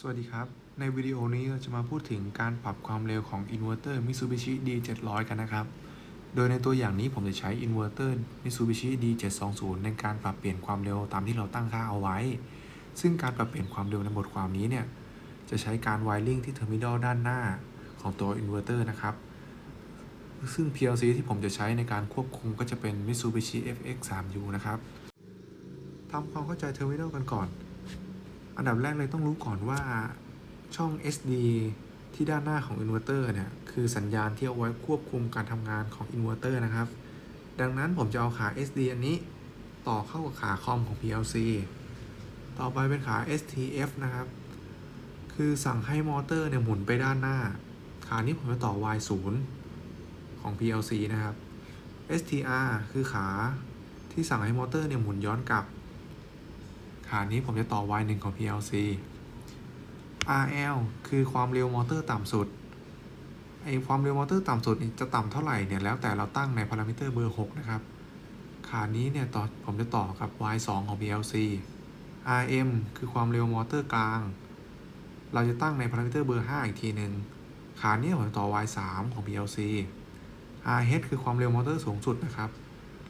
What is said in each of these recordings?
สวัสดีครับ ในวิดีโอนี้เราจะมาพูดถึงการปรับความเร็วของอินเวอร์เตอร์ Mitsubishi D700 กันนะครับ โดยในตัวอย่างนี้ผมจะใช้อินเวอร์เตอร์ Mitsubishi D720 ในการปรับเปลี่ยนความเร็วตามที่เราตั้งค่าเอาไว้ ซึ่งการปรับเปลี่ยนความเร็วในบทความนี้เนี่ย จะใช้การไวริ่งที่เทอร์มินอลด้านหน้าของตัวอินเวอร์เตอร์นะครับ ซึ่ง PLC ที่ผมจะใช้ในการควบคุมก็จะเป็น Mitsubishi FX3U นะครับทำความเข้าใจเทอร์มินอลกันก่อน อันดับแรกเลยต้องรู้ก่อนว่าช่อง SD ที่ด้านหน้าของอินเวอร์เตอร์เนี่ยคือสัญญาณที่เอาไว้ควบคุมการทำงานของอินเวอร์เตอร์นะครับ ดังนั้นผมจะเอาขา SD อันนี้ต่อเข้ากับขาคอมของ PLC ต่อไปเป็นขา STF นะครับ คือสั่งให้มอเตอร์เนี่ยหมุนไปด้านหน้า ขานี้ผมจะต่อ Y0 ของ PLC นะครับ STR คือขาที่สั่งให้มอเตอร์เนี่ยหมุนย้อนกลับ ขานี้ผมจะต่อ Y1 ของ PLC RL คือความเร็วมอเตอร์ต่ำสุด ไอความเร็วมอเตอร์ต่ำสุดจะต่ำเท่าไหร่เนี่ยแล้วแต่เราตั้งในพารามิเตอร์เบอร์ 6 นะครับ ขานี้เนี่ยต่อผมจะต่อกับ Y2 ของ PLC RM คือความเร็วมอเตอร์กลาง เราจะตั้งในพารามิเตอร์เบอร์ 5 อีกทีหนึ่งขานี้ผมจะต่อ Y3 ของ PLC RH คือความเร็วมอเตอร์สูงสุดนะครับ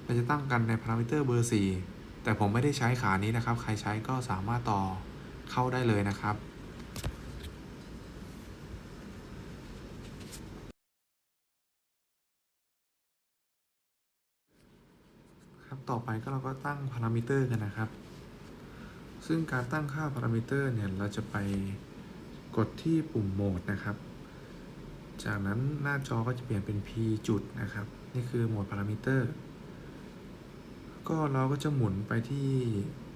เราจะตั้งกันในพารามิเตอร์เบอร์ 4 แต่ผมไม่ได้ใช้ขานี้นะครับ ใครใช้ก็สามารถต่อเข้าได้เลยนะครับ ครับต่อไปก็เราก็ตั้งพารามิเตอร์กันนะครับ ซึ่งการตั้งค่าพารามิเตอร์เนี่ยเราจะไปกดที่ปุ่มโหมดนะครับ จากนั้นหน้าจอก็จะเปลี่ยนเป็น P จุดนะครับ นี่คือโหมดพารามิเตอร์ ก็เราก็จะหมุนไปที่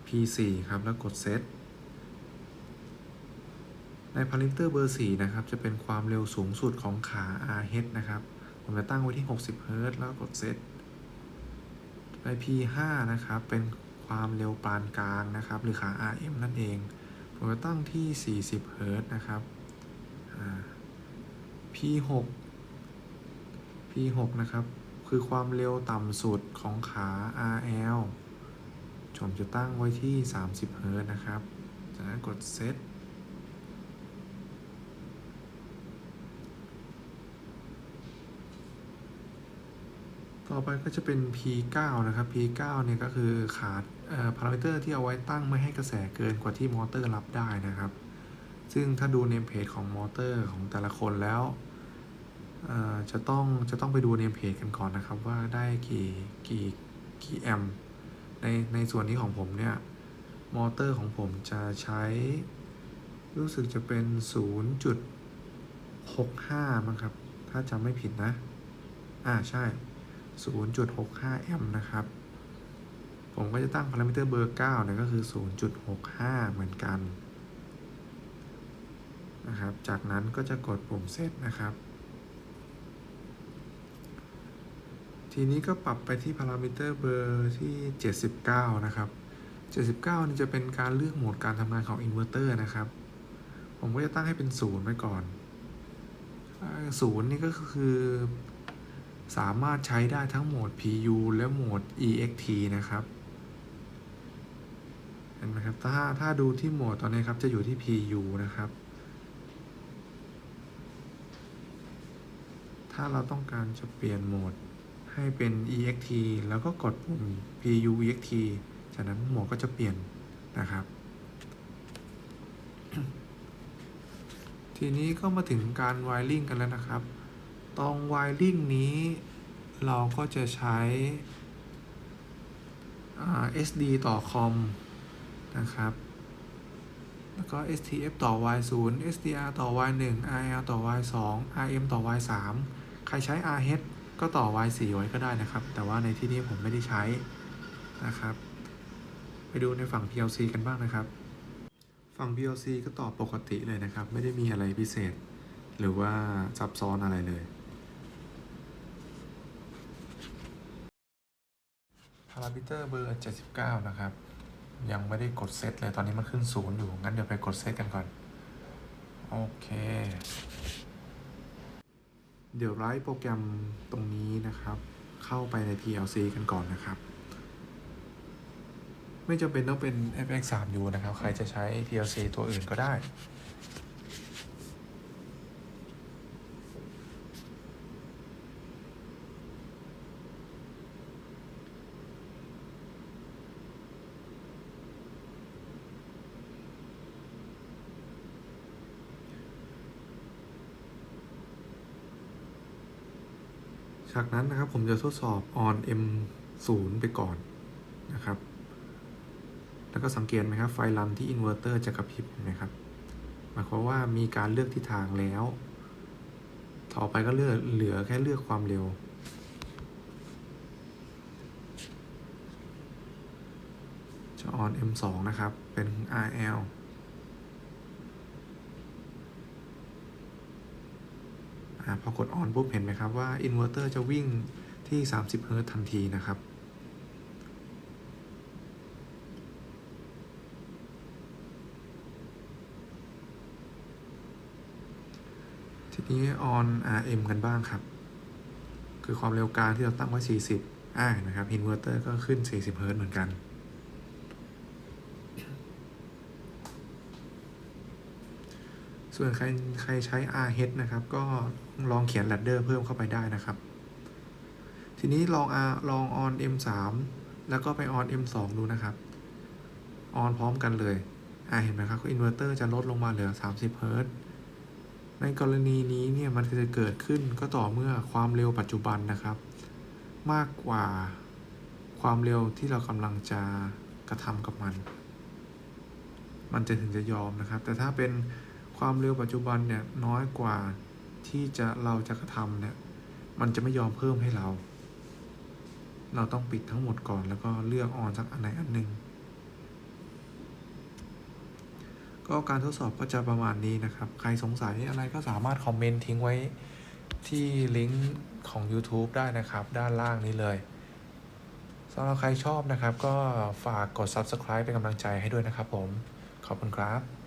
P4 ครับ แล้วกดเซตในพารามิเตอร์เบอร์ 4 นะครับ จะเป็นความเร็วสูงสุดของขา RH นะครับ ผมจะตั้งไว้ที่ 60 Hz แล้วกดเซตไป P5 นะครับ เป็นความเร็วปานกลางนะครับ หรือขา RM นั่นเอง ผมจะตั้งที่ 40 Hz นะครับ P6 P6 นะครับ คือความเร็วต่ำสุดของขา RL ผมจะตั้งไว้ที่ 30 Hz นะครับ จากนั้นกดเซตต่อไปก็จะเป็น P9 นะครับ P9 เนี่ยก็คือขาดพารามิเตอร์ที่เอาไว้ตั้งไม่ให้กระแสเกินกว่าที่มอเตอร์รับได้นะครับ ซึ่งถ้าดูเนมเพจของมอเตอร์ของแต่ละคนแล้ว จะต้องจะต้องไปดูเนมเพจกันก่อนนะครับ ว่าได้กี่กี่กี่แอมในในส่วนนี้ของผมเนี่ย มอเตอร์ของผมจะใช้ รู้สึกจะเป็น 0.65 มั้งครับ ถ้าจำไม่ผิดนะ อ่าใช่ 0.65 แอมนะครับ ผมก็จะตั้งพารามิเตอร์เบอร์ 9 เนี่ยก็คือ 0.65 เหมือนกันนะครับ จากนั้นก็จะกดปุ่มเซตนะครับ ทีนี้ก็ปรับไปที่พารามิเตอร์เบอร์ที่ 79 นะครับ 79 นี่จะเป็นการเลือกโหมดการทำงานของอินเวอร์เตอร์นะครับ ผมก็จะตั้งให้เป็น 0 ไว้ก่อนอ่าศูนย์นี่ก็คือสามารถใช้ได้ทั้งโหมด PU และโหมด EXT นะครับเห็นไหมครับ ถ้าถ้าดูที่โหมดตอนนี้ครับ จะอยู่ที่ PU นะครับ ถ้าเราต้องการจะเปลี่ยนโหมด ให้เป็น EXT แล้วก็กดปุ่ม PU EXT จากนั้นหมดก็จะเปลี่ยนนะครับ ทีนี้ก็มาถึงการไวริ่งกันแล้วนะครับ ตรงไวริ่งนี้เราก็จะใช้ SD ต่อคอมนะครับ แล้วก็ STF ต่อ Y0 SDR ต่อ Y1 RL ต่อ Y2 RM ต่อ Y3 ใครใช้ RH ก็ต่อ Y4 ไว้ก็ได้นะครับ แต่ว่าในที่นี้ผมไม่ได้ใช้นะครับ ไปดูในฝั่ง PLC กันบ้างนะครับ ฝั่ง PLC ก็ต่อปกติเลยนะครับ ไม่ได้มีอะไรพิเศษ หรือว่าซับซ้อนอะไรเลยพารามิเตอร์เบอร์ 79 นะครับ ยังไม่ได้กดเซตเลยตอนนี้มันขึ้นศูนย์อยู่ งั้นเดี๋ยวไปกดเซตกันก่อน โอเค เดี๋ยวไลฟ์โปรแกรมตรงนี้นะครับ เข้าไปใน PLC กันก่อนนะครับ ไม่จำเป็นต้องเป็น FX3U นะครับ ใครจะใช้ PLC ตัวอื่นก็ได้ จากนั้นนะครับผมจะทดสอบ on m 0ไปก่อนนะครับ แล้วก็สังเกตไหมครับ ไฟรันที่อินเวอร์เตอร์จะกระพริบเห็นไหมครับ หมายความว่ามีการเลือกทิศทางแล้ว ต่อไปก็เลือกเหลือแค่เลือกความเร็วจะ on m 2นะครับ เป็น rl อ่า พอกด on ปุ๊บเห็นไหมครับว่าอินเวอร์เตอร์จะวิ่งที่ 30 เฮิร์ตทันทีนะครับ ทีนี้ on RM กันบ้างครับ คือความเร็วกลางที่เราตั้งไว้ 40 อ่าเห็นไหมครับอินเวอร์เตอร์ก็ขึ้น 40 เฮิร์ตเหมือนกัน ส่วนใครใครใช้ RH นะครับ ก็ลองเขียน ladder เพิ่มเข้าไปได้นะครับ ทีนี้ลอง R ลอง on M3 แล้วก็ไป on M2 ดูนะครับ on พร้อมกันเลย อ่าเห็นไหมครับอินเวอร์เตอร์จะลดลงมาเหลือ 30เฮิร์ตในกรณีนี้เนี่ยมันจะเกิดขึ้นก็ต่อเมื่อความเร็วปัจจุบันนะครับ มากกว่าความเร็วที่เรากำลังจะกระทำกับมัน มันจะถึงจะยอมนะครับ แต่ถ้าเป็น ความเร็วปัจจุบันเนี่ยน้อยกว่าที่จะเราจะกระทำเนี่ยมันจะไม่ยอมเพิ่มให้เรา เราต้องปิดทั้งหมดก่อนแล้วก็เลือกออนสักอันไหนอันหนึ่งก็การทดสอบก็จะประมาณนี้นะครับ ใครสงสัยอะไรก็สามารถคอมเมนต์ทิ้งไว้ที่ลิงก์ของ YouTube ได้นะครับ ด้านล่างนี้เลยสำหรับใครชอบนะครับ ก็ฝากกด Subscribe เป็นกำลังใจให้ด้วยนะครับผม ขอบคุณครับ